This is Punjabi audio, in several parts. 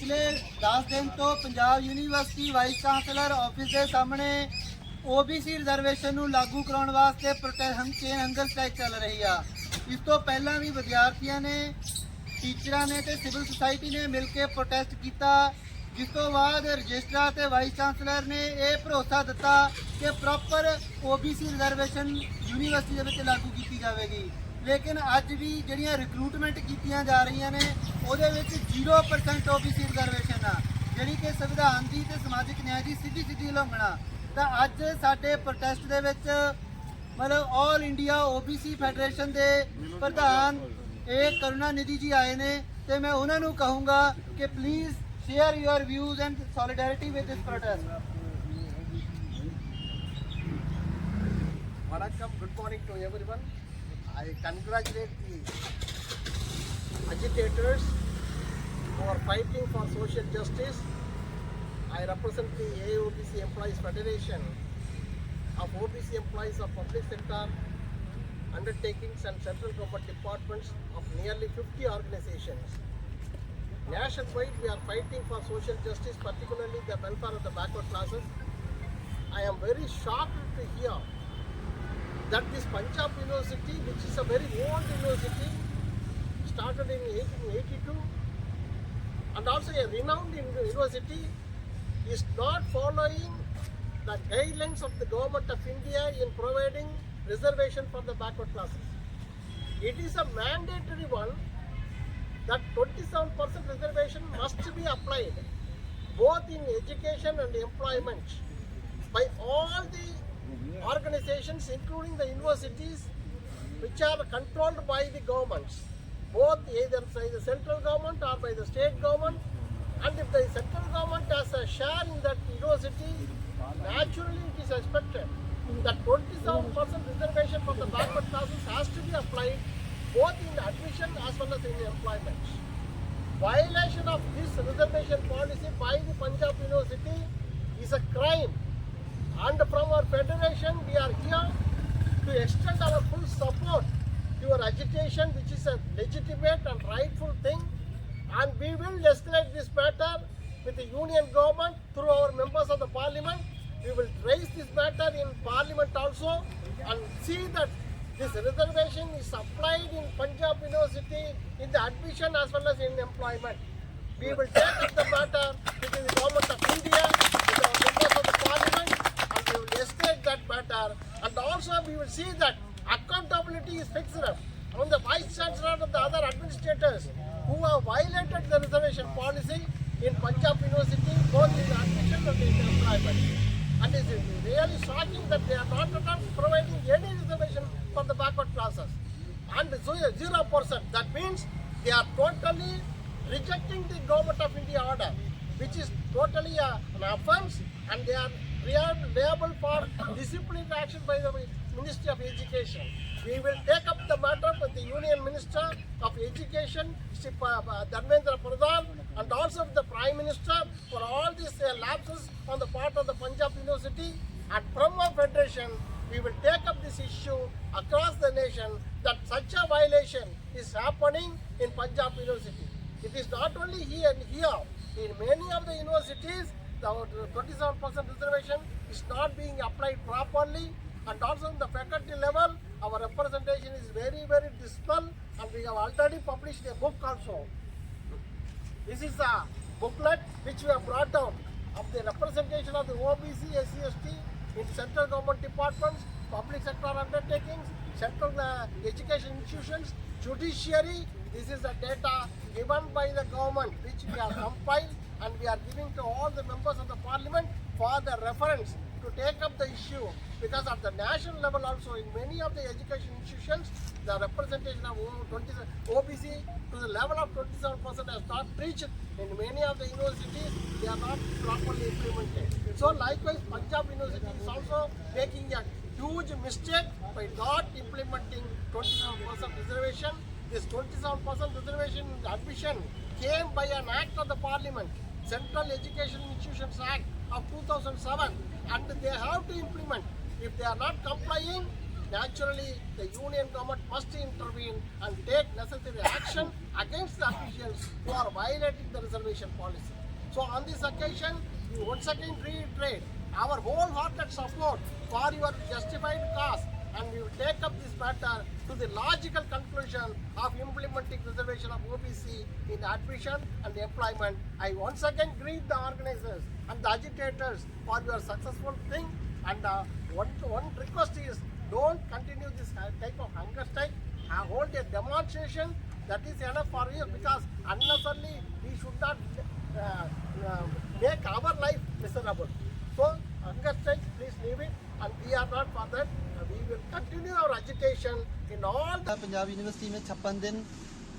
ਪਿਛਲੇ 10 ਦਿਨ ਤੋਂ Punjab university vice chancellor office ਦੇ ਸਾਹਮਣੇ OBC ਰਿਜ਼ਰਵੇਸ਼ਨ ਨੂੰ ਲਾਗੂ ਕਰਾਉਣ ਵਾਸਤੇ ਪ੍ਰੋਟੈਸਟ ਚੇਨ ਹੰਗਰ ਸਟ੍ਰਾਈਕ ਚੱਲ ਰਹੀ ਆ। ਇਸ ਤੋਂ ਪਹਿਲਾਂ ਵੀ ਵਿਦਿਆਰਥੀਆਂ ਨੇ, ਟੀਚਰਾਂ ਨੇ ਤੇ ਸਿਵਲ ਸੁਸਾਇਟੀ ਨੇ ਮਿਲ ਕੇ ਪ੍ਰੋਟੈਸਟ ਕੀਤਾ, ਜਿਸ ਤੋਂ ਬਾਅਦ ਰਜਿਸਟਰਾਰ ਤੇ ਵਾਈਸ ਚਾਂਸਲਰ ਨੇ ਇਹ ਭਰੋਸਾ ਦਿੱਤਾ ਕਿ ਪ੍ਰੋਪਰ OBC ਰਿਜ਼ਰਵੇਸ਼ਨ ਯੂਨੀਵਰਸਿਟੀ ਦੇ ਵਿੱਚ ਲਾਗੂ ਕੀਤੀ ਜਾਵੇਗੀ। ਲੇਕਿਨ ਅੱਜ ਵੀ ਜਿਹੜੀਆਂ ਰਿਕਰੂਟਮੈਂਟ ਕੀਤੀਆਂ ਜਾ ਰਹੀਆਂ ਨੇ ਉਹਦੇ ਵਿੱਚ 0% OBC ਰਿਜ਼ਰਵੇਸ਼ਨ ਆ। ਜਿਹੜੀ ਕਿ ਸੰਵਿਧਾਨ ਦੀ ਤੇ ਸਮਾਜਿਕ ਨਿਆਂ ਦੀ ਸਿੱਧੀ ਸਿੱਧੀ ਉਲੰਘਣਾ। ਤਾਂ ਅੱਜ ਸਾਡੇ ਪ੍ਰੋਟੈਸਟ ਦੇ ਵਿੱਚ ਮਤਲਬ ਆਲ ਇੰਡੀਆ OBC ਫੈਡਰੇਸ਼ਨ ਦੇ ਪ੍ਰਧਾਨ ਇਹ ਕਰੁਣਾ ਨਿਧੀ ਜੀ ਆਏ ਨੇ ਤੇ ਮੈਂ ਉਹਨਾਂ ਨੂੰ ਕਹੂੰਗਾ ਕਿ please share your views and solidarity with this protest Vanakkam, good morning to everyone. I congratulate the agitators who are fighting for social justice. I represent the AOBC Employees Federation of OBC employees of public sector undertakings and central government departments of nearly 50 organizations. Nationwide, we are fighting for social justice, particularly the welfare of the backward classes. I am very shocked to hear that this Punjab University, which is a very old university, started in 1882 and also a renowned university, is not following the guidelines of the government of India in providing reservation for the backward classes. It is a mandatory one that 27% reservation must be applied both in education and employment by all the organizations including the universities which are controlled by the governments. Both either by the central government or by the state government. And if the central government has a share in that university naturally it is expected that 27% reservation for the backward classes has to be applied both in admission as well as in employment. Violation of this reservation policy by the Punjab University is a crime. And from our federation, we are here to extend our full support to your agitation, which is a legitimate and rightful thing. And we will escalate this matter with the union government through our members of the parliament. We will raise this matter in parliament also and see that this reservation is applied in Punjab University in the admission as well as in employment. We will take up the matter with the government of India, with our members of the parliament, escalate that matter. And also we will see that accountability is fixed on the vice chancellor and the other administrators who have violated the reservation policy in Punjab University, both in admission and in employment. And it is really shocking that they are not providing any reservation for the backward classes. And zero percent. That means they are totally rejecting the government of India order, which is totally a, an offence, and they are rea- liable for disciplinary action by the Ministry of Education. We will take up the matter with the Union Minister of Education, Shri Pa- Dharmendra Pradhan, and also with the Prime Minister for all these uh, lapses on the part of the Punjab University. And from our federation, we will take up this issue across the nation that such a violation is happening in Punjab University. It is not only here and here. In many of the universities, the 27% reservation is not being applied properly, and also in the faculty level, our representation is very, very dismal, and we have already published a book also. This is a booklet which we have brought out of the representation of the OBC, SC, ST in central government departments, public sector undertakings, central uh, education institutions, judiciary. This is the data given by the government which we have compiled and we are giving to all the members of the parliament for the reference to take up the issue. Because at the national level also in many of the education institutions the representation of 20 OBC to the level of 27% has not reached. In many of the universities they are not properly implemented. So likewise Punjab University is also making a huge mistake by not implementing 27% reservation. This 27% reservation admission came by an act of the parliament Central Education Institutions Act of 2007 and they have to implement. If they are not complying, naturally the union government must intervene and take necessary action against the officials who are violating the reservation policy. So on this occasion, we once again reiterate our wholehearted support for your justified cause and we will take up this matter to the logical conclusion of implementing reservation of OBC in admission and employment. I once again greet the organizers and the agitators for your successful thing and uh, one, one request is don't continue this type of hunger strike. Uh, hold a demonstration that is enough for you because unnecessarily we should not uh, uh, make our life miserable. Hunger please leave it, and we are not for that. We will continue our agitation in all the Punjab university में छप्पन दिन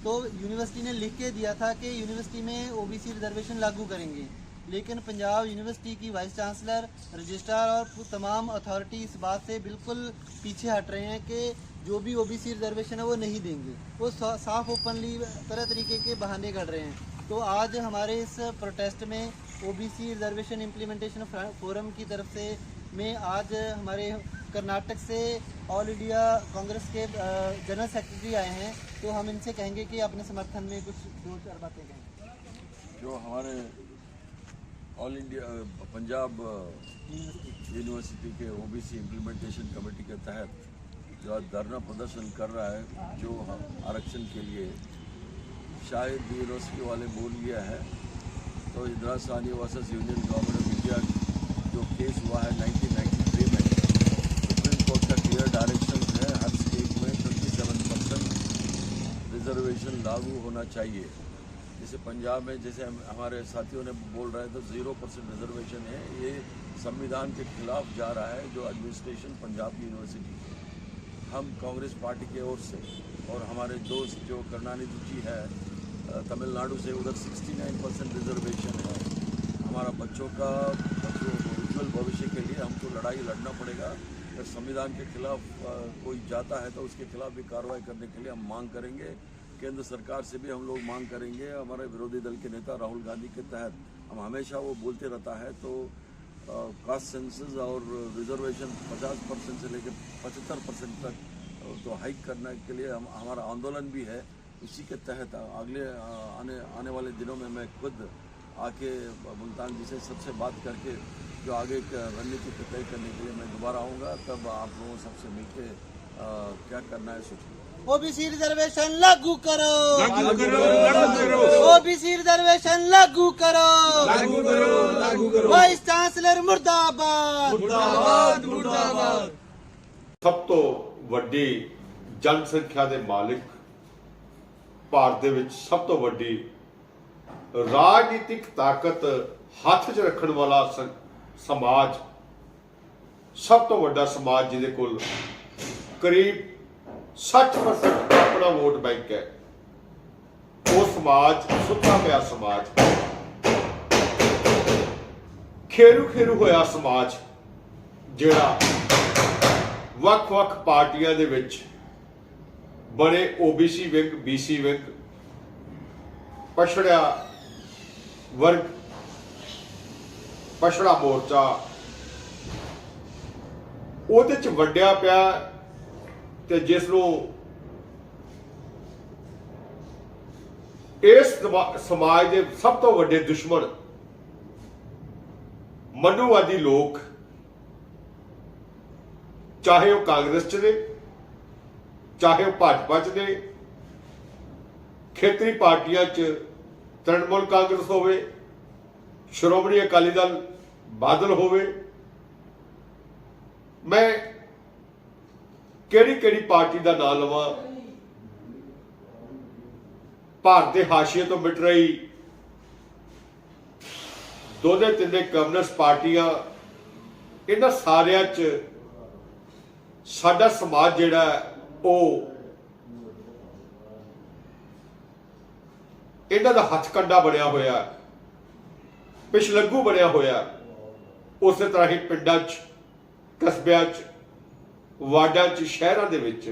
तो यूनिवर्सिटी ने लिख के दिया था कि यूनिवर्सिटी में ओबीसी रिजर्वेशन लागू करेंगे। लेकिन पंजाब यूनिवर्सिटी की वाइस चांसलर रजिस्ट्रार और तमाम अथॉरिटी इस बात से बिल्कुल पीछे हट रहे हैं कि जो भी ओबीसी रिजर्वेशन है वो नहीं देंगे। वो साफ़ ओपनली तरह तरीके के बहाने कर रहे हैं। तो आज हमारे इस प्रोटेस्ट में ओबीसी रिजर्वेशन इम्प्लीमेंटेशन फोरम की तरफ़ से में आज हमारे कर्नाटक से ऑल इंडिया कांग्रेस के जनरल सेक्रेटरी आए हैं तो हम इनसे कहेंगे कि अपने समर्थन में कुछ दो चार बातें कहें। जो हमारे ऑल इंडिया पंजाब यूनिवर्सिटी के ओबीसी इम्प्लीमेंटेशन कमेटी के तहत जो धरना प्रदर्शन कर रहा है, जो आरक्षण के लिए शायद यूनिवर्सिटी वाले बोल गया है तो Indira Sahni versus union government of India जो केस हुआ है 1993 में, सुप्रीम कोर्ट का क्लियर डायरेक्शन है, हर स्टेट में 27 परसेंट रिजर्वेशन लागू होना चाहिए। जैसे पंजाब में, जैसे हम, हमारे साथियों ने बोल रहे हैं तो ज़ीरो परसेंट रिजर्वेशन है। ये संविधान के खिलाफ जा रहा है, जो एडमिनिस्ट्रेशन पंजाब यूनिवर्सिटी हम कांग्रेस पार्टी की ओर से और हमारे दोस्त जो करुणानिधि जी है तमिलनाडु से उधर 69 परसेंट रिजर्वेशन है। हमारा बच्चों का, बच्चों उज्जवल भविष्य के लिए हमको लड़ाई लड़ना पड़ेगा। अगर संविधान के खिलाफ कोई जाता है तो उसके खिलाफ भी कार्रवाई करने के लिए हम मांग करेंगे। केंद्र सरकार से भी हम लोग मांग करेंगे। हमारे विरोधी दल के नेता राहुल गांधी के तहत हम हमेशा वो बोलते रहता है तो कास्ट सेंसस और रिजर्वेशन 50 परसेंट से लेकर 75 परसेंट तक तो हाइक करने के लिए हम, हमारा आंदोलन भी है। उसी के तहत अगले अ, आने आने वाले दिनों में मैं खुद आके मुल्तान जी से सबसे बात करके जो आगे का रणनीति को तय करने के लिए मैं दोबारा आऊँगा तब आप लोगों सबसे मिलके अ, क्या करना है सोचूंगा ओबीसी रिजर्वेशन लागू करो लागू करो लागू करो ओबीसी रिजर्वेशन लागू करो लागू करो लागू करो वाइस चांसलर मुर्दाबाद मुर्दाबाद मुर्दाबाद ਸਭ ਤੋਂ ਵੱਡੀ ਜਨਸੰਖਿਆ ਦੇ ਮਾਲਿਕ ਭਾਰਤ ਦੇ ਵਿੱਚ ਸਭ ਤੋਂ ਵੱਡੀ ਰਾਜਨੀਤਿਕ ਤਾਕਤ ਹੱਥ 'ਚ ਰੱਖਣ ਵਾਲਾ ਸਮਾਜ, ਸਭ ਤੋਂ ਵੱਡਾ ਸਮਾਜ ਜਿਹਦੇ ਕੋਲ ਕਰੀਬ 60% ਆਪਣਾ ਵੋਟ ਬੈਂਕ ਹੈ। ਉਹ ਸਮਾਜ, ਸੁੱਤਾ ਪਿਆ ਸਮਾਜ। ਖੇਰੂ ਖੇਰੂ ਹੋਇਆ ਸਮਾਜ ਜਿਹੜਾ ਵੱਖ-ਵੱਖ ਪਾਰਟੀਆਂ ਦੇ ਵਿੱਚ ਬਣੇ OBC ਵਿੰਗ BC ਵਿੰਗ, ਪਛੜਿਆ ਵਰਗ, ਪਛੜਾ ਮੋਰਚਾ। ਉਹਦੇ ਚ ਵੱਡਿਆ ਪਿਆ ਤੇ ਜਿਸ ਨੂੰ ਇਸ ਦਮਾ- ਸਮਾਜ ਦੇ ਸਭ ਤੋਂ ਵੱਡੇ ਦੁਸ਼ਮਣ ਮਨੂਵਾਦੀ ਲੋਕ, ਚਾਹੇ ਉਹ ਕਾਂਗਰਸ ਚ ਨੇ ਚਾਹੇ ਉਹ ਭਾਜਪਾ ਚ ਨੇ ਖੇਤਰੀ ਪਾਰਟੀਆਂ ਚ ਤ੍ਰਿਣਮੂਲ ਕਾਂਗਰਸ ਹੋਵੇ, ਸ਼੍ਰੋਮਣੀ ਅਕਾਲੀ ਦਲ ਬਾਦਲ ਹੋਵੇ, ਮੈਂ ਕਿਹੜੀ ਕਿਹੜੀ ਪਾਰਟੀ ਦਾ ਨਾਮ ਲਵਾਂ? ਭਾਰਤ ਦੇ ਹਾਸ਼ੀਏ ਤੋਂ ਮਿਟ ਰਹੀ ਦੋਨੇ ਤਿੰਨੇ ਕਮਿਊਨਿਸਟ ਪਾਰਟੀਆਂ, ਇਹਨਾਂ ਸਾਰਿਆਂ 'ਚ ਸਾਡਾ ਸਮਾਜ ਜਿਹੜਾ ਉਹ ਇਹਨਾਂ ਦਾ ਹੱਥ ਕੰਡਾ ਬਣਿਆ ਹੋਇਆ ਹੈ, ਪਿਛਲੱਗੂ ਬਣਿਆ ਹੋਇਆ ਉਸੇ ਤਰ੍ਹਾਂ ਹੀ ਪਿੰਡਾਂ 'ਚ ਕਸਬਿਆਂ 'ਚ ਵਾਰਡਾਂ 'ਚ ਸ਼ਹਿਰਾਂ ਦੇ ਵਿੱਚ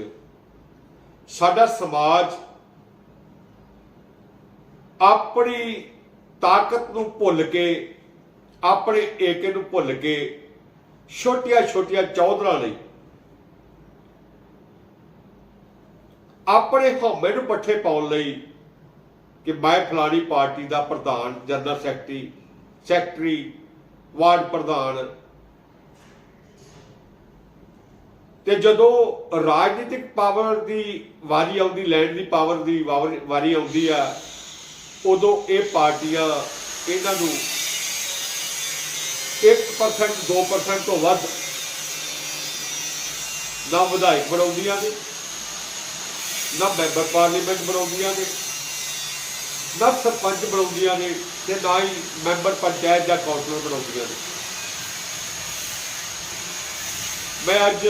ਸਾਡਾ ਸਮਾਜ ਆਪਣੀ ਤਾਕਤ ਨੂੰ ਭੁੱਲ ਕੇ ਆਪਣੇ ਏਕੇ ਨੂੰ ਭੁੱਲ ਕੇ ਛੋਟੀਆਂ ਛੋਟੀਆਂ ਚੌਧਰਾਂ ਲਈ ਆਪਣੇ ਹਉਮੈ ਨੂੰ ਪੱਠੇ ਪਾਉਣ ਲਈ ਕਿ ਮੈਂ ਫਲਾਣੀ ਪਾਰਟੀ ਦਾ ਪ੍ਰਧਾਨ, ਜਨਰਲ ਸੈਕਟਰੀ ਸੈਕਟਰੀ, ਵਾਰਡ ਪ੍ਰਧਾਨ। ਤੇ ਜਦੋਂ ਰਾਜਨੀਤਿਕ ਪਾਵਰ ਦੀ ਵਾਰੀ ਆਉਂਦੀ, ਲੈਂਡ ਦੀ ਪਾਵਰ ਦੀ ਵਾਵਰ- ਵਾਰੀ ਆਉਂਦੀ ਆ, ਉਦੋਂ ਇਹ ਪਾਰਟੀਆਂ ਇਹਨਾਂ ਨੂੰ 1% 2% ਤੋਂ ਵੱਧ ਨਾ ਵਿਧਾਇਕ ਬਣਾਉਂਦੀਆਂ ਨੇ। ਨਾ ਮੈਂਬਰ ਪਾਰਲੀਮੈਂਟ ਬਣਾਉਂਦੀਆਂ ਨੇ, ਨਾ ਸਰਪੰਚ ਬਣਾਉਂਦੀਆਂ ਨੇ ਤੇ ਨਾ ਹੀ ਮੈਂਬਰ ਪੰਚਾਇਤ ਜਾਂ ਕੌਂਸਲਰ ਬਣਾਉਂਦੀਆਂ ਨੇ। ਮੈਂ ਅੱਜ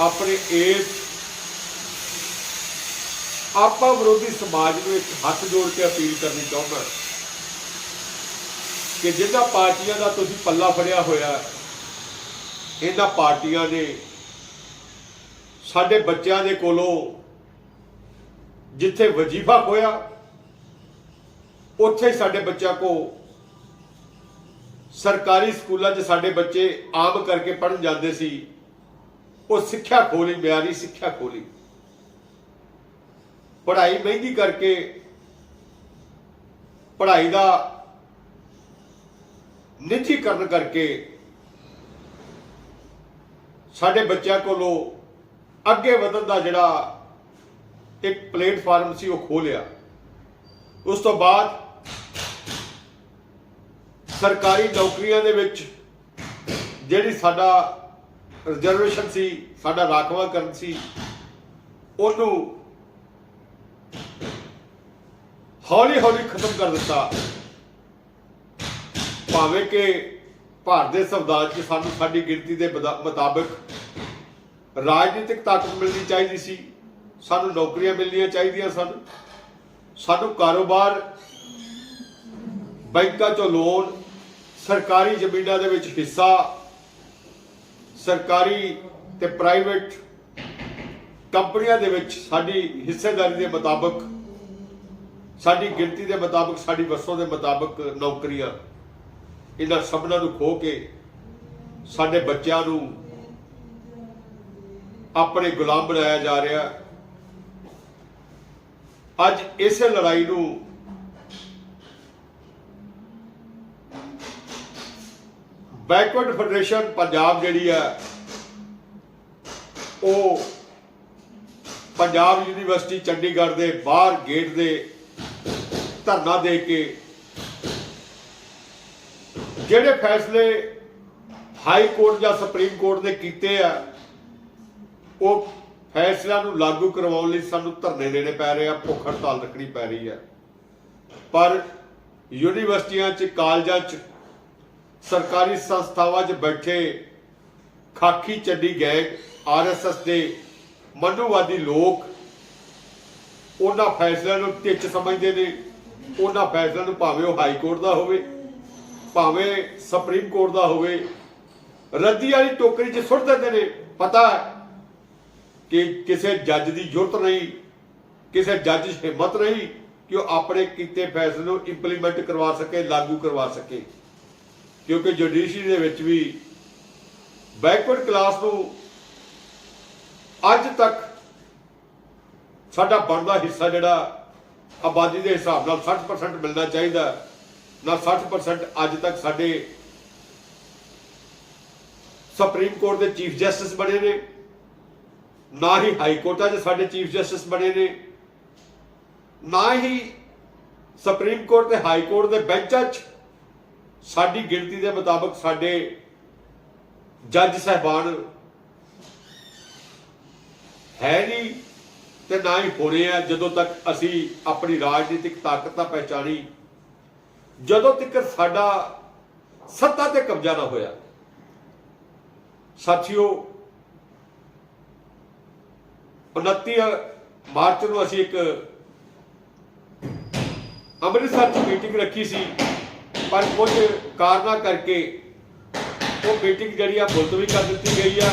ਆਪਣੇ ਇਸ ਆਪਾ ਵਿਰੋਧੀ ਸਮਾਜ ਨੂੰ ਇੱਕ ਹੱਥ ਜੋੜ ਕੇ ਅਪੀਲ ਕਰਨੀ ਚਾਹੁੰਦਾ ਕਿ ਜਿਨ੍ਹਾਂ ਪਾਰਟੀਆਂ ਦਾ ਤੁਸੀਂ ਪੱਲਾ ਫੜਿਆ ਹੋਇਆ ਇਹਨਾਂ ਪਾਰਟੀਆਂ ਨੇ ਸਾਡੇ ਬੱਚਿਆਂ ਦੇ ਕੋਲੋਂ ਜਿੱਥੇ ਵਜੀਫਾ ਹੋਇਆ ਉੱਥੇ ਸਾਡੇ ਬੱਚਿਆਂ ਕੋ ਸਰਕਾਰੀ ਸਕੂਲਾਂ 'ਚ ਸਾਡੇ ਬੱਚੇ ਆਮ ਕਰਕੇ ਪੜਨ ਜਾਂਦੇ ਸੀ। ਉਹ ਸਿੱਖਿਆ ਖੋਲੀ ਮਿਆਰੀ ਸਿੱਖਿਆ ਖੋਲੀ ਪੜ੍ਹਾਈ ਮਹਿੰਗੀ ਕਰਕੇ ਪੜ੍ਹਾਈ ਦਾ ਨਿੱਜੀਕਰਨ ਕਰਕੇ ਸਾਡੇ ਬੱਚਿਆਂ ਕੋਲੋਂ ਅੱਗੇ ਵਧਣ ਦਾ ਜਿਹੜਾ ਇੱਕ ਪਲੇਟਫਾਰਮ ਸੀ, ਉਹ ਖੋਲਿਆ। ਉਸ ਤੋਂ ਬਾਅਦ ਸਰਕਾਰੀ ਨੌਕਰੀਆਂ ਦੇ ਵਿੱਚ ਜਿਹੜੀ ਸਾਡਾ ਰਿਜ਼ਰਵੇਸ਼ਨ ਸੀ, ਸਾਡਾ ਰਾਖਵਾਂਕਰਨ ਸੀ, ਉਹਨੂੰ ਹੌਲੀ ਹੌਲੀ ਖਤਮ ਕਰ ਦਿੱਤਾ। ਭਾਵੇਂ ਕਿ ਭਾਰਤ ਦੇ ਸੰਵਿਧਾਨ 'ਚ ਸਾਨੂੰ ਸਾਡੀ ਗਿਣਤੀ ਦੇ ਮੁਤਾਬਕ ਰਾਜਨੀਤਿਕ ਤਾਕਤ ਮਿਲਣੀ ਚਾਹੀਦੀ ਸੀ ਸਾਨੂੰ ਨੌਕਰੀਆਂ ਮਿਲਣੀਆਂ ਚਾਹੀਦੀਆਂ ਸਨ। ਸਾਨੂੰ ਕਾਰੋਬਾਰ ਬੈਂਕਾਂ 'ਚੋਂ ਲੋਨ, ਸਰਕਾਰੀ ਜ਼ਮੀਨਾਂ ਦੇ ਵਿੱਚ ਹਿੱਸਾ, ਸਰਕਾਰੀ ਤੇ ਪ੍ਰਾਈਵੇਟ ਕੰਪਨੀਆਂ ਦੇ ਵਿੱਚ ਸਾਡੀ ਹਿੱਸੇਦਾਰੀ ਦੇ ਮੁਤਾਬਕ, ਸਾਡੀ ਗਿਣਤੀ ਦੇ ਮੁਤਾਬਕ, ਸਾਡੀ ਵਸੋਂ ਦੇ ਮੁਤਾਬਕ ਨੌਕਰੀਆਂ ਇਹਨਾਂ ਸਭਨਾਂ ਨੂੰ ਖੋ ਕੇ ਸਾਡੇ ਬੱਚਿਆਂ ਨੂੰ ਆਪਣੇ ਗੁਲਾਮ ਬਣਾਇਆ ਜਾ ਰਿਹਾ। ਅੱਜ ਇਸੇ ਲੜਾਈ ਨੂੰ ਬੈਕਵਰਡ ਫੈਡਰੇਸ਼ਨ ਪੰਜਾਬ ਜਿਹੜੀ ਹੈ, ਉਹ ਪੰਜਾਬ ਯੂਨੀਵਰਸਿਟੀ ਚੰਡੀਗੜ੍ਹ ਦੇ ਬਾਹਰ ਗੇਟ ਦੇ ਧਰਨਾ ਦੇ ਕੇ ਜਿਹੜੇ ਫੈਸਲੇ ਹਾਈ ਕੋਰਟ ਜਾਂ ਸੁਪਰੀਮ ਕੋਰਟ ਨੇ ਕੀਤੇ ਆ, ਉਹ ਫੈਸਲਿਆਂ ਨੂੰ ਲਾਗੂ ਕਰਵਾਉਣ ਲਈ ਸਾਨੂੰ ਧਰਨੇ ਦੇਣੇ ਪੈ ਰਹੇ ਆ, ਭੁੱਖ ਹੜਤਾਲ ਰੱਖਣੀ ਪੈ ਰਹੀ ਹੈ ਪਰ ਯੂਨੀਵਰਸਿਟੀਆਂ 'ਚ, ਕਾਲਜਾਂ 'ਚ, ਸਰਕਾਰੀ ਸੰਸਥਾਵਾਂ 'ਚ ਬੈਠੇ ਖਾਕੀ ਚੱਡੀ ਗੈਂਗ ਆਰਐਸਐਸ ਦੇ ਮਨੂਵਾਦੀ ਲੋਕ, ਉਹਨਾਂ ਫੈਸਲਿਆਂ ਨੂੰ ਟਿੱਚ ਸਮਝਦੇ ਨੇ। ਉਹਨਾਂ ਫੈਸਲਿਆਂ ਨੂੰ ਭਾਵੇਂ ਉਹ ਹਾਈ ਕੋਰਟ ਦਾ ਹੋਵੇ, ਭਾਵੇਂ ਸੁਪਰੀਮ ਕੋਰਟ ਦਾ ਹੋਵੇ, ਰੱਦੀ ਵਾਲੀ ਟੋਕਰੀ 'ਚ ਸੁੱਟ ਦਿੰਦੇ ਨੇ। ਪਤਾ ਹੈ ਕਿ ਕਿਸੇ ਜੱਜ ਦੀ ਜ਼ਰੂਰਤ ਨਹੀਂ, ਕਿਸੇ ਜੱਜ 'ਚ ਹਿੰਮਤ ਨਹੀਂ ਕਿ ਉਹ ਆਪਣੇ ਕੀਤੇ ਫੈਸਲੇ ਨੂੰ ਇੰਪਲੀਮੈਂਟ ਕਰਵਾ ਸਕੇ, ਲਾਗੂ ਕਰਵਾ ਸਕੇ। ਕਿਉਂਕਿ ਜੁਡੀਸ਼ਰੀ ਦੇ ਵਿੱਚ ਵੀ ਬੈਕਵਰਡ ਕਲਾਸ ਨੂੰ ਅੱਜ ਤੱਕ ਸਾਡਾ ਬਣਦਾ ਹਿੱਸਾ ਜਿਹੜਾ ਆਬਾਦੀ ਦੇ ਹਿਸਾਬ ਨਾਲ 60% ਮਿਲਣਾ ਚਾਹੀਦਾ, ਨਾ 60% ਅੱਜ ਤੱਕ ਸਾਡੇ ਸੁਪਰੀਮ ਕੋਰਟ ਦੇ ਚੀਫ ਜਸਟਿਸ ਬਣੇ ਨੇ। ਨਾ ਹੀ ਹਾਈ ਕੋਰਟਾਂ 'ਚ ਸਾਡੇ ਚੀਫ ਜਸਟਿਸ ਬਣੇ ਨੇ, ਨਾ ਹੀ ਸੁਪਰੀਮ ਕੋਰਟ ਤੇ ਹਾਈ ਕੋਰਟ ਦੇ ਬੈਂਚਾਂ 'ਚ ਸਾਡੀ ਗਿਣਤੀ ਦੇ ਮੁਤਾਬਕ ਸਾਡੇ ਜੱਜ ਸਹਿਬਾਨ ਹੈ ਨਹੀਂ ਤੇ ਨਾ ਹੀ ਹੋ ਰਹੇ ਆ ਜਦੋਂ ਤੱਕ ਅਸੀਂ ਆਪਣੀ ਰਾਜਨੀਤਿਕ ਤਾਕਤ ਨਾ ਪਹਿਚਾਣੀ। ਜਦੋਂ ਤੱਕ ਸਾਡਾ ਸੱਤਾ ਤੇ ਕਬਜ਼ਾ ਨਾ ਹੋਇਆ, ਸਾਥੀਓ 29 ਮਾਰਚ ਨੂੰ ਅਸੀਂ ਇੱਕ ਅੰਮ੍ਰਿਤਸਰ 'ਚ ਮੀਟਿੰਗ ਰੱਖੀ ਸੀ, ਪਰ ਕੁਝ ਕਾਰਨਾਂ ਕਰਕੇ ਉਹ ਮੀਟਿੰਗ ਜਿਹੜੀ ਆ ਮੁਲਤਵੀ ਕਰ ਦਿੱਤੀ ਗਈ ਆ।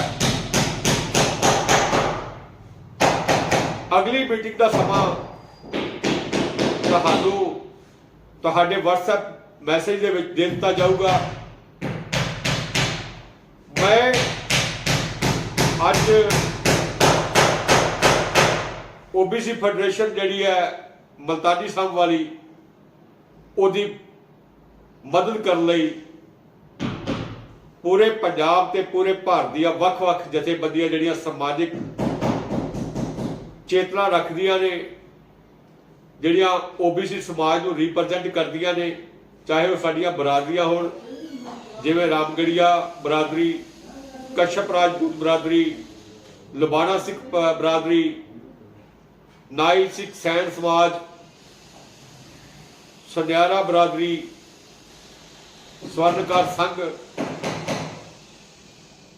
ਅਗਲੀ ਮੀਟਿੰਗ ਦਾ ਸਮਾਂ ਤੁਹਾਨੂੰ ਤੁਹਾਡੇ WhatsApp ਮੈਸੇਜ ਦੇ ਵਿੱਚ ਦੇ ਦਿੱਤਾ ਜਾਊਗਾ। ਮੈਂ ਅੱਜ ਓਬੀਸੀ ਫੈਡਰੇਸ਼ਨ ਜਿਹੜੀ ਹੈ ਮਲਤਾਨੀ ਸਾਹਿਬ ਵਾਲੀ, ਉਹਦੀ ਮਦਦ ਕਰਨ ਲਈ ਪੂਰੇ ਪੰਜਾਬ ਤੇ ਪੂਰੇ ਭਾਰਤ ਦੀਆਂ ਵੱਖ-ਵੱਖ ਜਥੇਬੰਦੀਆਂ ਜਿਹੜੀਆਂ ਸਮਾਜਿਕ ਚੇਤਨਾ ਰੱਖਦੀਆਂ ਨੇ, ਜਿਹੜੀਆਂ ਓਬੀਸੀ ਸਮਾਜ ਨੂੰ ਰਿਪਰੈਜ਼ੈਂਟ ਕਰਦੀਆਂ ਨੇ, ਚਾਹੇ ਉਹ ਸਾਡੀਆਂ ਬਰਾਦਰੀਆਂ ਹੋਣ, ਜਿਵੇਂ ਰਾਮਗੜੀਆ ਬਰਾਦਰੀ ਕਸ਼ਪ ਰਾਜਪੂਤ ਬਰਾਦਰੀ, ਲੁਬਾਣਾ ਸਿੱਖ ਬਰਾਦਰੀ ਨਾਈ ਸਿੱਖ ਸੈਨ ਸਮਾਜ ਸੁਨਿਆਰਾ ਬਰਾਦਰੀ, ਸਵਰਨਕਾਰ ਸੰਘ,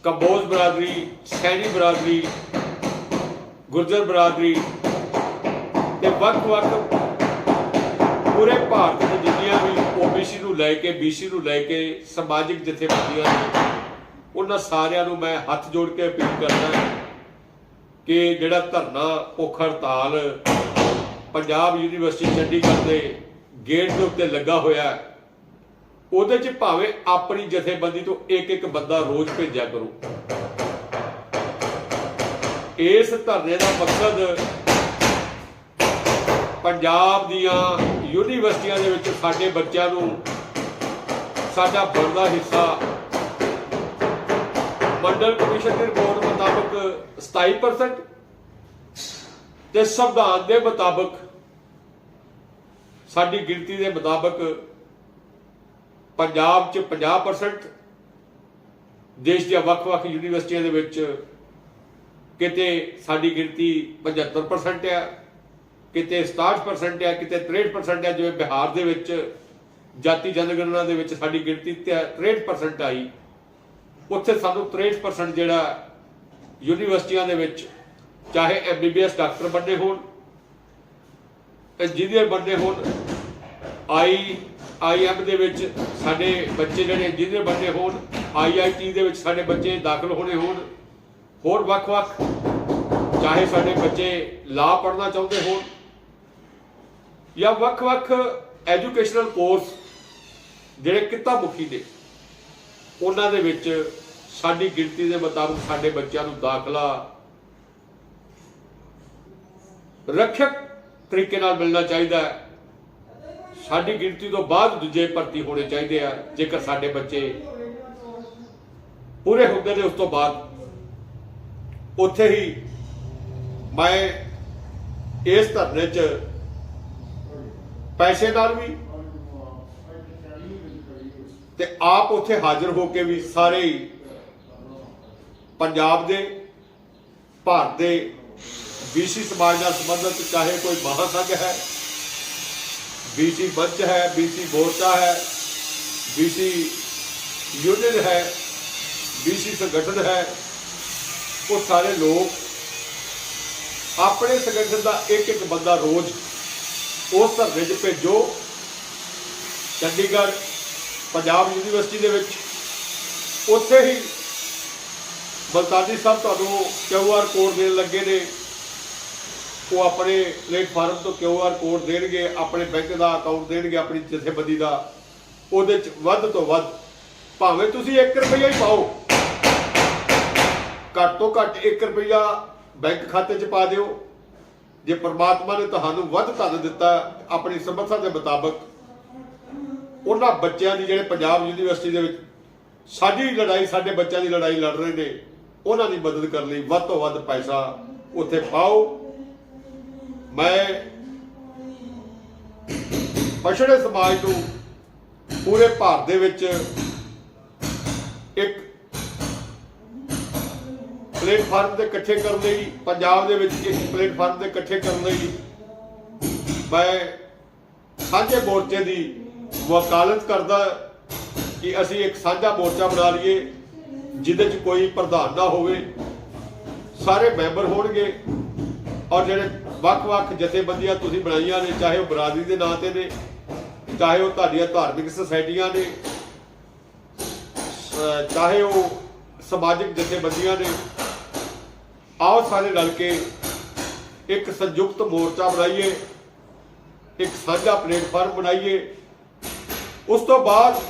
ਕੰਬੋਜ ਬਰਾਦਰੀ, ਸੈਣੀ ਬਰਾਦਰੀ, ਗੁਰਜਰ ਬਰਾਦਰੀ ਤੇ ਵੱਖ-ਵੱਖ ਪੂਰੇ ਭਾਰਤ ਦੇ ਜਿੰਨੀਆਂ ਵੀ ਓਬੀਸੀ ਨੂੰ ਲੈ ਕੇ ਬੀਸੀ ਨੂੰ ਲੈ ਕੇ ਸਮਾਜਿਕ ਜਥੇਬੰਦੀਆਂ ਨੇ, ਉਹਨਾਂ ਸਾਰਿਆਂ ਨੂੰ ਮੈਂ ਹੱਥ ਜੋੜ ਕੇ ਅਪੀਲ ਕਰਦਾ ਕਿ ਜਿਹੜਾ ਧਰਨਾ ਭੁੱਖ ਹੜਤਾਲ ਪੰਜਾਬ ਯੂਨੀਵਰਸਿਟੀ ਚੰਡੀਗੜ੍ਹ ਦੇ ਗੇਟ ਦੇ ਉੱਤੇ ਲੱਗਾ ਹੋਇਆ ਉਹਦੇ 'ਚ ਭਾਵੇਂ ਆਪਣੀ ਜਥੇਬੰਦੀ ਤੋਂ ਇੱਕ ਇੱਕ ਬੰਦਾ ਰੋਜ਼ ਭੇਜਿਆ ਕਰੋ। ਇਸ ਧਰਨੇ ਦਾ ਮਕਸਦ ਪੰਜਾਬ ਦੀਆਂ ਯੂਨੀਵਰਸਿਟੀਆਂ ਦੇ ਵਿੱਚ ਸਾਡੇ ਬੱਚਿਆਂ ਨੂੰ ਸਾਡਾ ਬਣਦਾ ਹਿੱਸਾ ਮੰਡਲ ਕਮਿਸ਼ਨ ਦੀ ਰਿਪੋਰਟ ਮੁਤਾਬਕ 27% ਤੇ ਸੰਵਿਧਾਨ ਦੇ ਮੁਤਾਬਕ ਸਾਡੀ ਗਿਣਤੀ ਦੇ ਮੁਤਾਬਕ ਪੰਜਾਬ 'ਚ 50% ਦੇਸ਼ ਦੀਆਂ ਵੱਖ-ਵੱਖ ਯੂਨੀਵਰਸਿਟੀਆਂ ਦੇ ਵਿੱਚ ਕਿਤੇ ਸਾਡੀ ਗਿਣਤੀ 75% ਆ, ਕਿਤੇ 67% ਆ, ਕਿਤੇ 63% ਆ, ਜਿਵੇਂ ਬਿਹਾਰ ਦੇ ਵਿੱਚ ਜਾਤੀ ਜਨਗਣਨਾ ਦੇ ਵਿੱਚ ਸਾਡੀ ਗਿਣਤੀ ਤੇ 63% ਆਈ। ਉੱਥੇ ਸਾਨੂੰ 63% ਜਿਹੜਾ ਯੂਨੀਵਰਸਿਟੀਆਂ ਦੇ ਵਿੱਚ ਚਾਹੇ ਐਮਬੀਬੀਐਸ ਡਾਕਟਰ ਬੰਦੇ ਹੋਣ ਇੰਜੀਨੀਅਰ ਬੰਦੇ ਹੋਣ ਆਈ ਆਈਐਮ ਦੇ ਵਿੱਚ ਸਾਡੇ ਬੱਚੇ ਜਿਹੜੇ ਇੰਜੀਨੀਅਰ ਬੰਦੇ ਹੋਣ ਆਈਆਈਟੀ ਦੇ ਵਿੱਚ ਸਾਡੇ ਬੱਚੇ ਦਾਖਲ ਹੋਣੇ ਹੋਣ, ਹੋਰ ਵੱਖ-ਵੱਖ, ਚਾਹੇ ਸਾਡੇ ਬੱਚੇ ਲਾ ਪੜ੍ਹਨਾ ਚਾਹੁੰਦੇ ਹੋਣ, ਜਾਂ ਵੱਖ-ਵੱਖ ਐਜੂਕੇਸ਼ਨਲ ਕੋਰਸ ਜਿਹੜੇ ਕਿੱਤਾ ਮੁਖੀ ਦੇ ਉਹਨਾਂ ਦੇ ਵਿੱਚ ਸਾਡੀ ਗਿਣਤੀ ਦੇ ਮੁਤਾਬਕ ਸਾਡੇ ਬੱਚਿਆਂ ਨੂੰ ਦਾਖਲਾ ਰੱਖਿਅਕ ਤਰੀਕੇ ਨਾਲ ਮਿਲਣਾ ਚਾਹੀਦਾ ਹੈ। ਸਾਡੀ ਗਿਣਤੀ ਤੋਂ ਬਾਅਦ ਦੂਜੇ ਭਰਤੀ ਹੋਣੇ ਚਾਹੀਦੇ ਆ, ਜੇਕਰ ਸਾਡੇ ਬੱਚੇ ਪੂਰੇ ਹੁੰਦੇ ਨੇ ਉਸ ਤੋਂ ਬਾਅਦ। ਉੱਥੇ ਹੀ ਮੈਂ ਇਸ ਧਰਨੇ 'ਚ ਪੈਸੇ ਨਾਲ ਵੀ ਤੇ ਆਪ ਉੱਥੇ ਹਾਜ਼ਰ ਹੋ ਕੇ ਵੀ ਸਾਰੇ ਹੀ ਪੰਜਾਬ ਦੇ, ਭਾਰਤ ਦੇ ਬੀਸੀ ਸਮਾਜ ਨਾਲ ਸੰਬੰਧਿਤ ਚਾਹੇ ਕੋਈ ਮਹਾਸੰਘ ਹੈ ਬੀਸੀ ਮੰਚ ਹੈ ਬੀਸੀ ਮੋਰਚਾ ਹੈ ਬੀਸੀ ਯੂਨੀਅਨ ਹੈ ਬੀਸੀ ਸੰਗਠਨ ਹੈ, ਉਹ ਸਾਰੇ ਲੋਕ ਆਪਣੇ ਸੰਗਠਨ ਦਾ ਇੱਕ ਇੱਕ ਬੰਦਾ ਰੋਜ਼ ਉਸ ਧਰਨੇ 'ਚ ਭੇਜੋ। ਚੰਡੀਗੜ੍ਹ, ਪੰਜਾਬ ਯੂਨੀਵਰਸਿਟੀ ਦੇ ਵਿੱਚ ਉੱਥੇ ਹੀ ਬਲਤਾਨੀ ਸਾਹਿਬ, ਤੁਹਾਨੂੰ ਕਿਊਆਰ ਕੋਡ ਦੇਣ ਲੱਗੇ ਨੇ। ਉਹ ਆਪਣੇ ਪਲੇਟਫਾਰਮ ਤੋਂ ਕਿਊਆਰ ਕੋਡ ਦੇਣਗੇ, ਆਪਣੇ ਬੈਂਕ ਦਾ ਅਕਾਊਂਟ ਦੇਣਗੇ, ਆਪਣੀ ਜਥੇਬੰਦੀ ਦਾ। ਉਹਦੇ 'ਚ ਵੱਧ ਤੋਂ ਵੱਧ ਭਾਵੇਂ ਤੁਸੀਂ 1 ਰੁਪਈਆ ਹੀ ਪਾਓ। ਘੱਟ ਤੋਂ ਘੱਟ 1 ਰੁਪਈਆ ਬੈਂਕ ਖਾਤੇ 'ਚ ਪਾ ਦਿਓ। ਜੇ ਪ੍ਰਮਾਤਮਾ ਨੇ ਤੁਹਾਨੂੰ ਵੱਧ ਧਨ ਦਿੱਤਾ, ਆਪਣੀ ਸਮਰੱਥਾ ਦੇ ਮੁਤਾਬਕ, ਉਹਨਾਂ ਬੱਚਿਆਂ ਦੀ ਜਿਹੜੇ ਪੰਜਾਬ ਯੂਨੀਵਰਸਿਟੀ ਦੇ ਵਿੱਚ ਸਾਡੀ ਲੜਾਈ, ਸਾਡੇ ਬੱਚਿਆਂ ਦੀ ਲੜਾਈ ਲੜ ਰਹੇ ਨੇ ਉਹਨਾਂ ਦੀ ਮਦਦ ਕਰਨ ਲਈ ਵੱਧ ਤੋਂ ਵੱਧ ਪੈਸਾ ਉੱਥੇ ਪਾਓ। ਮੈਂ ਪਛੜੇ ਸਮਾਜ ਨੂੰ ਪੂਰੇ ਭਾਰਤ ਦੇ ਵਿੱਚ ਇੱਕ ਪਲੇਟਫਾਰਮ ਤੇ ਇਕੱਠੇ ਕਰਨ ਲਈ, ਪੰਜਾਬ ਦੇ ਵਿੱਚ ਇੱਕ ਪਲੇਟਫਾਰਮ ਤੇ ਇਕੱਠੇ ਕਰਨ ਲਈ ਮੈਂ ਸਾਂਝੇ ਮੋਰਚੇ ਦੀ ਵਕਾਲਤ ਕਰਦਾ ਕਿ ਅਸੀਂ ਇੱਕ ਸਾਂਝਾ ਮੋਰਚਾ ਬਣਾ ਲਈਏ। ਜਿਹਦੇ 'ਚ ਕੋਈ ਪ੍ਰਧਾਨ ਨਾ ਹੋਵੇ, ਸਾਰੇ ਮੈਂਬਰ ਹੋਣਗੇ ਔਰ ਜਿਹੜੇ ਵੱਖ-ਵੱਖ ਜਥੇਬੰਦੀਆਂ ਤੁਸੀਂ ਬਣਾਈਆਂ ਨੇ, ਚਾਹੇ ਉਹ ਬਰਾਦਰੀ ਦੇ ਨਾਂ ਤੇ ਨੇ, ਚਾਹੇ ਉਹ ਤੁਹਾਡੀਆਂ ਧਾਰਮਿਕ ਸੁਸਾਇਟੀਆਂ ਨੇ ਚਾਹੇ ਉਹ ਸਮਾਜਿਕ ਜਥੇਬੰਦੀਆਂ ਨੇ, ਆਓ ਸਾਰੇ ਰਲ ਕੇ ਇੱਕ ਸੰਯੁਕਤ ਮੋਰਚਾ ਬਣਾਈਏ, ਇੱਕ ਸਾਂਝਾ ਪਲੇਟਫਾਰਮ ਬਣਾਈਏ। ਉਸ ਤੋਂ ਬਾਅਦ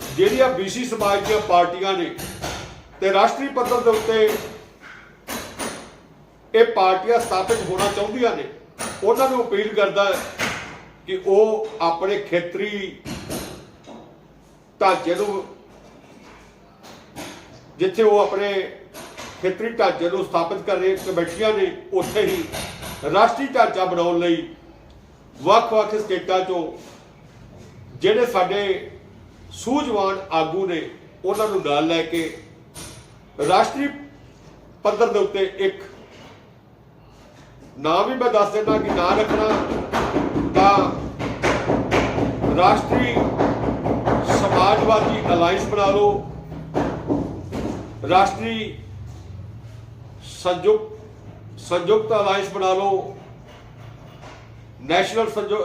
ਜਿਹੜੀਆਂ ਬੀਸੀ ਸਮਾਜ ਦੀਆਂ ਪਾਰਟੀਆਂ ਨੇ ਤੇ ਰਾਸ਼ਟਰੀ ਪੱਧਰ ਦੇ ਉੱਤੇ ਇਹ ਪਾਰਟੀਆਂ ਸਥਾਪਿਤ ਹੋਣਾ ਚਾਹੁੰਦੀਆਂ ਨੇ, ਉਹਨਾਂ ਨੂੰ ਅਪੀਲ ਕਰਦਾ ਕਿ ਉਹ ਆਪਣੇ ਖੇਤਰੀ ਢਾਂਚੇ ਨੂੰ, ਜਿੱਥੇ ਉਹ ਆਪਣੇ ਖੇਤਰੀ ਢਾਂਚੇ ਨੂੰ ਸਥਾਪਿਤ ਕਰ ਰਹੇ ਕਮੇਟੀਆਂ ਨੇ, ਉੱਥੇ ਹੀ ਰਾਸ਼ਟਰੀ ਢਾਂਚਾ ਬਣਾਉਣ ਲਈ ਵੱਖ-ਵੱਖ ਸਟੇਟਾਂ ਚੋਂ ਜਿਹੜੇ ਸਾਡੇ ਸੂਝਵਾਨ ਆਗੂ ਨੇ, ਉਹਨਾਂ ਨੂੰ ਨਾਲ ਲੈ ਕੇ ਰਾਸ਼ਟਰੀ ਪੱਧਰ ਦੇ ਉੱਤੇ ਇੱਕ ਨਾਂ ਵੀ ਮੈਂ ਦੱਸ ਦਿੰਦਾ ਕਿ ਨਾਂ ਰੱਖਣਾ ਤਾਂ ਰਾਸ਼ਟਰੀ ਸਮਾਜਵਾਦੀ ਅਲਾਈਅੰਸ ਬਣਾ ਲਓ, ਰਾਸ਼ਟਰੀ ਸੰਯੁਕਤ ਸੰਯੁਕਤ ਅਲਾਈਅੰਸ ਬਣਾ ਲਓ, ਨੈਸ਼ਨਲ ਸੰਯੁ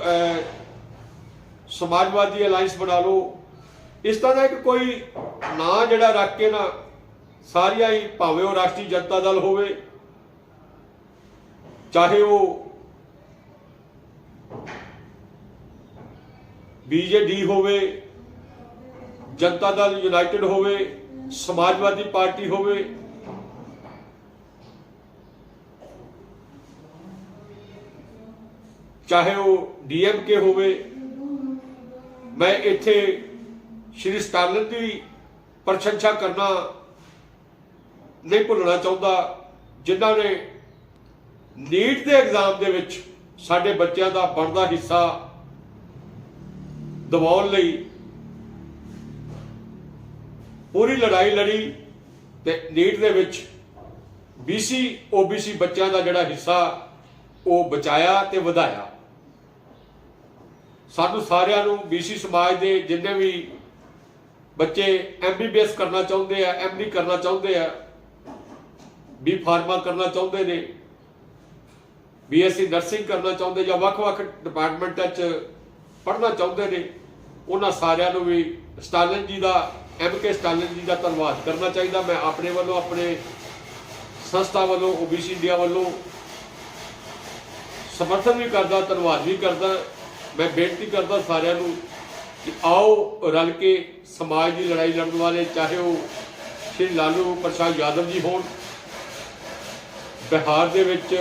ਸਮਾਜਵਾਦੀ ਅਲਾਈਅੰਸ ਬਣਾ ਲਓ। ਇਸ ਤਰ੍ਹਾਂ ਦਾ ਇੱਕ ਕੋਈ ਨਾਂ ਜਿਹੜਾ ਰੱਖ ਕੇ ਨਾ ਸਾਰੀਆਂ ਹੀ ਭਾਵੇਂ ਉਹ ਰਾਸ਼ਟਰੀ ਜਨਤਾ ਦਲ ਹੋਵੇ, ਚਾਹੇ ਉਹ ਬੀਜੇਡੀ ਹੋਵੇ, ਜਨਤਾ ਦਲ ਯੂਨਾਈਟਿਡ ਹੋਵੇ, ਸਮਾਜਵਾਦੀ ਪਾਰਟੀ ਹੋਵੇ, ਚਾਹੇ ਉਹ ਡੀਐਮਕੇ ਹੋਵੇ, ਮੈਂ ਇੱਥੇ ਸ਼੍ਰੀ ਸਟਾਲਿਨ ਦੀ ਪ੍ਰਸ਼ੰਸਾ ਕਰਨਾ ਨਹੀਂ ਭੁੱਲਣਾ ਚਾਹੁੰਦਾ, ਜਿਨ੍ਹਾਂ ਨੇ ਨੀਟ ਦੇ ਐਗਜ਼ਾਮ ਦੇ ਵਿੱਚ ਸਾਡੇ ਬੱਚਿਆਂ ਦਾ ਬਣਦਾ ਹਿੱਸਾ ਦਿਵਾਉਣ ਲਈ ਪੂਰੀ ਲੜਾਈ ਲੜੀ ਤੇ ਨੀਟ ਦੇ ਵਿੱਚ BC OBC ਬੱਚਿਆਂ ਦਾ ਜਿਹੜਾ ਹਿੱਸਾ, ਉਹ ਬਚਾਇਆ ਤੇ ਵਧਾਇਆ। ਸਾਨੂੰ ਸਾਰਿਆਂ ਨੂੰ BC ਸਮਾਜ ਦੇ ਜਿੰਨੇ ਵੀ ਬੱਚੇ MBBS ਕਰਨਾ ਚਾਹੁੰਦੇ ਆ MD ਕਰਨਾ ਚਾਹੁੰਦੇ ਆ ਬੀ ਫਾਰਮਾ ਕਰਨਾ ਚਾਹੁੰਦੇ ਨੇ। BSc ਨਰਸਿੰਗ ਕਰਨਾ ਚਾਹੁੰਦੇ ਜਾਂ ਵੱਖ-ਵੱਖ ਡਿਪਾਰਟਮੈਂਟਾਂ 'ਚ ਪੜ੍ਹਨਾ ਚਾਹੁੰਦੇ ਨੇ, ਉਹਨਾਂ ਸਾਰਿਆਂ ਨੂੰ ਵੀ ਸਟਾਲਿਨ ਜੀ ਦਾ, ਐਮ ਕੇ ਸਟਾਲਿਨ ਜੀ ਦਾ ਧੰਨਵਾਦ ਕਰਨਾ ਚਾਹੀਦਾ। ਮੈਂ ਆਪਣੇ ਵੱਲੋਂ, ਆਪਣੇ ਸੰਸਥਾ ਵੱਲੋਂ OBC ਇੰਡੀਆ ਵੱਲੋਂ ਸਮਰਥਨ ਵੀ ਕਰਦਾ, ਧੰਨਵਾਦ ਵੀ ਕਰਦਾ। ਮੈਂ ਬੇਨਤੀ ਕਰਦਾ ਸਾਰਿਆਂ ਨੂੰ ਕਿ ਆਓ ਰਲ ਕੇ ਸਮਾਜ ਦੀ ਲੜਾਈ ਲੜਨ ਵਾਲੇ, ਚਾਹੇ ਉਹ ਸ਼੍ਰੀ ਲਾਲੂ ਪ੍ਰਸਾਦ ਯਾਦਵ ਜੀ ਹੋਣ ਬਿਹਾਰ ਦੇ ਵਿੱਚ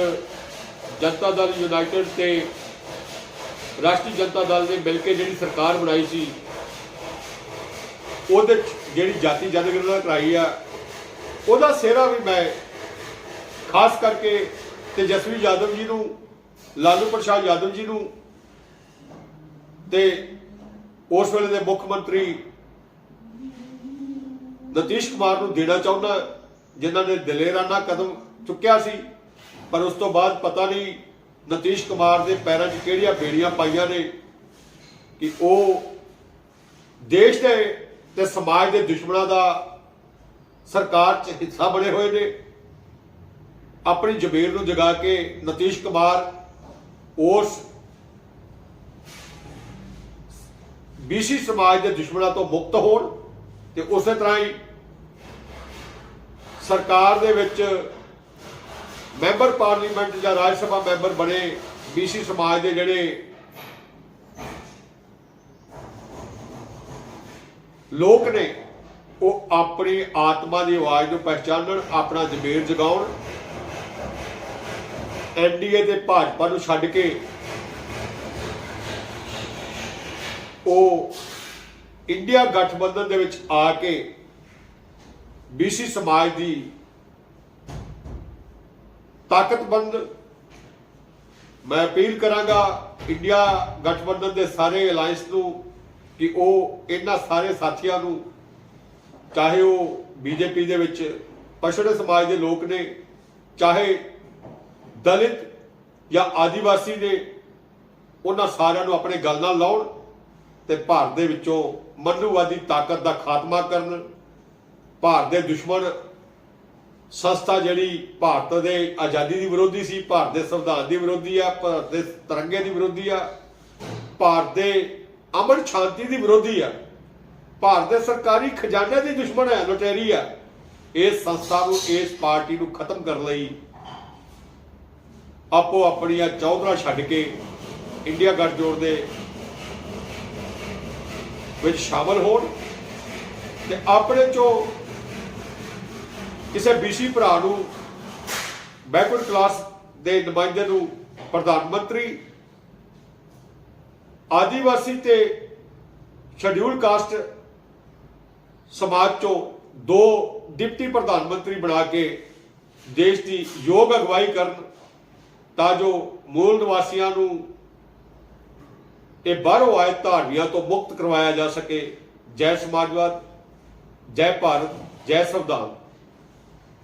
ਜਨਤਾ ਦਲ ਯੂਨਾਈਟਿਡ ਤੇ ਰਾਸ਼ਟਰੀ ਜਨਤਾ ਦਲ ਨੇ ਮਿਲ ਕੇ ਜਿਹੜੀ ਸਰਕਾਰ ਬਣਾਈ ਸੀ, ਉਹਦੇ 'ਚ ਜਿਹੜੀ ਜਾਤੀ ਜਨਗਣਨਾ ਕਰਾਈ ਆ, ਉਹਦਾ ਸਿਹਰਾ ਵੀ ਮੈਂ ਖਾਸ ਕਰਕੇ ਤੇਜਸਵੀ ਯਾਦਵ ਜੀ ਨੂੰ, ਲਾਲੂ ਪ੍ਰਸਾਦ ਯਾਦਵ ਜੀ ਨੂੰ ਤੇ ਉਸ ਵੇਲੇ ਦੇ ਮੁੱਖ ਮੰਤਰੀ ਨਤੀਸ਼ ਕੁਮਾਰ ਨੂੰ ਦੇਣਾ ਚਾਹੁੰਦਾ, ਜਿਨ੍ਹਾਂ ਨੇ ਦਲੇਰਾਨਾ ਕਦਮ ਚੁੱਕਿਆ ਸੀ, ਪਰ ਉਸ ਤੋਂ ਬਾਅਦ ਪਤਾ ਨਹੀਂ ਨਤੀਸ਼ ਕੁਮਾਰ ਦੇ ਪੈਰਾਂ 'ਚ ਕਿਹੜੀਆਂ ਬੇੜੀਆਂ ਪਾਈਆਂ ਨੇ ਕਿ ਉਹ ਦੇਸ਼ ਦੇ ਤੇ ਸਮਾਜ ਦੇ ਦੁਸ਼ਮਣਾਂ ਦਾ ਸਰਕਾਰ 'ਚ ਹਿੱਸਾ ਬਣੇ ਹੋਏ ਨੇ। ਆਪਣੀ ਜ਼ਮੀਰ ਨੂੰ ਜਗਾ ਕੇ ਨਤੀਸ਼ ਕੁਮਾਰ ਉਸ ਬੀਸੀ ਸਮਾਜ ਦੇ ਦੁਸ਼ਮਣਾਂ ਤੋਂ ਮੁਕਤ ਹੋਣ ਤੇ ਉਸੇ ਤਰ੍ਹਾਂ ਹੀ ਸਰਕਾਰ ਦੇ ਵਿੱਚ ਮੈਂਬਰ ਪਾਰਲੀਮੈਂਟ ਜਾਂ ਰਾਜ ਸਭਾ ਮੈਂਬਰ ਬਣੇ ਬੀਸੀ ਸਮਾਜ ਦੇ ਜਿਹੜੇ ਲੋਕ ਨੇ, ਉਹ ਆਪਣੀ ਆਤਮਾ ਦੀ ਆਵਾਜ਼ ਨੂੰ ਪਹਿਚਾਨਣ, ਆਪਣਾ ਜ਼ਮੀਰ ਜਗਾਉਣ ਐਨਡੀਏ ਤੇ ਭਾਜਪਾ ਨੂੰ ਛੱਡ ਕੇ ਉਹ ਇੰਡੀਆ ਗਠਬੰਧਨ ਦੇ ਵਿੱਚ ਆ ਕੇ ਬੀਸੀ ਸਮਾਜ ਦੀ ਤਾਕਤਬੰਦ ਮੈਂ ਅਪੀਲ ਕਰਾਂਗਾ ਇੰਡੀਆ ਗਠਬੰਧਨ ਦੇ ਸਾਰੇ ਅਲਾਈਅੰਸ ਨੂੰ ਕਿ ਉਹ ਇਹਨਾਂ ਸਾਰੇ ਸਾਥੀਆਂ ਨੂੰ, ਚਾਹੇ ਉਹ ਬੀਜੇਪੀ ਦੇ ਵਿੱਚ ਪਛੜੇ ਸਮਾਜ ਦੇ ਲੋਕ ਨੇ, ਚਾਹੇ ਦਲਿਤ ਜਾਂ ਆਦੀਵਾਸੀ ਨੇ, ਉਹਨਾਂ ਸਾਰਿਆਂ ਨੂੰ ਆਪਣੇ ਗੱਲ ਨਾਲ ਲਾਉਣ ਤੇ ਭਾਰਤ ਦੇ ਵਿੱਚੋਂ ਮਨੂਵਾਦੀ ਤਾਕਤ ਦਾ ਖਾਤਮਾ ਕਰਨ, ਭਾਰਤ ਦੇ ਦੁਸ਼ਮਣ ਸੰਸਥਾ ਜਿਹੜੀ ਭਾਰਤ ਦੇ ਆਜ਼ਾਦੀ ਦੀ ਵਿਰੋਧੀ ਸੀ, ਭਾਰਤ ਦੇ ਸੰਵਿਧਾਨ ਦੀ ਵਿਰੋਧੀ ਆ, ਭਾਰਤ ਦੇ ਤਿਰੰਗੇ ਦੀ ਵਿਰੋਧੀ ਆ, ਭਾਰਤ ਦੇ ਅਮਨ ਸ਼ਾਂਤੀ ਦੀ ਵਿਰੋਧੀ ਆ, ਭਾਰਤ ਦੇ ਸਰਕਾਰੀ ਖਜ਼ਾਨੇ ਦੀ ਦੁਸ਼ਮਣ ਹੈ, ਲੁਟੇਰੀ ਆ। ਇਸ ਸੰਸਥਾ ਨੂੰ, ਇਸ ਪਾਰਟੀ ਨੂੰ ਖਤਮ ਕਰਨ ਲਈ ਆਪੋ ਆਪਣੀਆਂ ਚੌਧਰਾ ਛੱਡ ਕੇ ਇੰਡੀਆ ਗੱਠਜੋੜ ਦੇ ਵਿੱਚ ਸ਼ਾਮਲ ਹੋਣ ਤੇ ਆਪਣੇ ਚੋਂ ਕਿਸੇ ਬੀਸੀ ਭਰਾ ਨੂੰ ਬੈਕਵਰਡ ਕਲਾਸ ਦੇ ਨੁਮਾਇੰਦੇ ਨੂੰ ਪ੍ਰਧਾਨ ਮੰਤਰੀ, ਆਦੀਵਾਸੀ ਤੇ ਸ਼ਡਿਊਲ ਕਾਸਟ ਸਮਾਜ ਚੋਂ ਦੋ ਡਿਪਟੀ ਪ੍ਰਧਾਨ ਮੰਤਰੀ ਬਣਾ ਕੇ ਦੇਸ਼ ਦੀ ਯੋਗ ਅਗਵਾਈ ਕਰਨ ਤਾਂ ਜੋ ਮੂਲ ਨਿਵਾਸੀਆਂ ਨੂੰ ਇਹ ਬਾਹਰੋਂ ਆਏ ਧਾਰਮੀਆਂ ਤੋਂ ਮੁਕਤ ਕਰਵਾਇਆ ਜਾ ਸਕੇ। ਜੈ ਸਮਾਜਵਾਦ, ਜੈ ਭਾਰਤ, ਜੈ ਸੰਵਿਧਾਨ।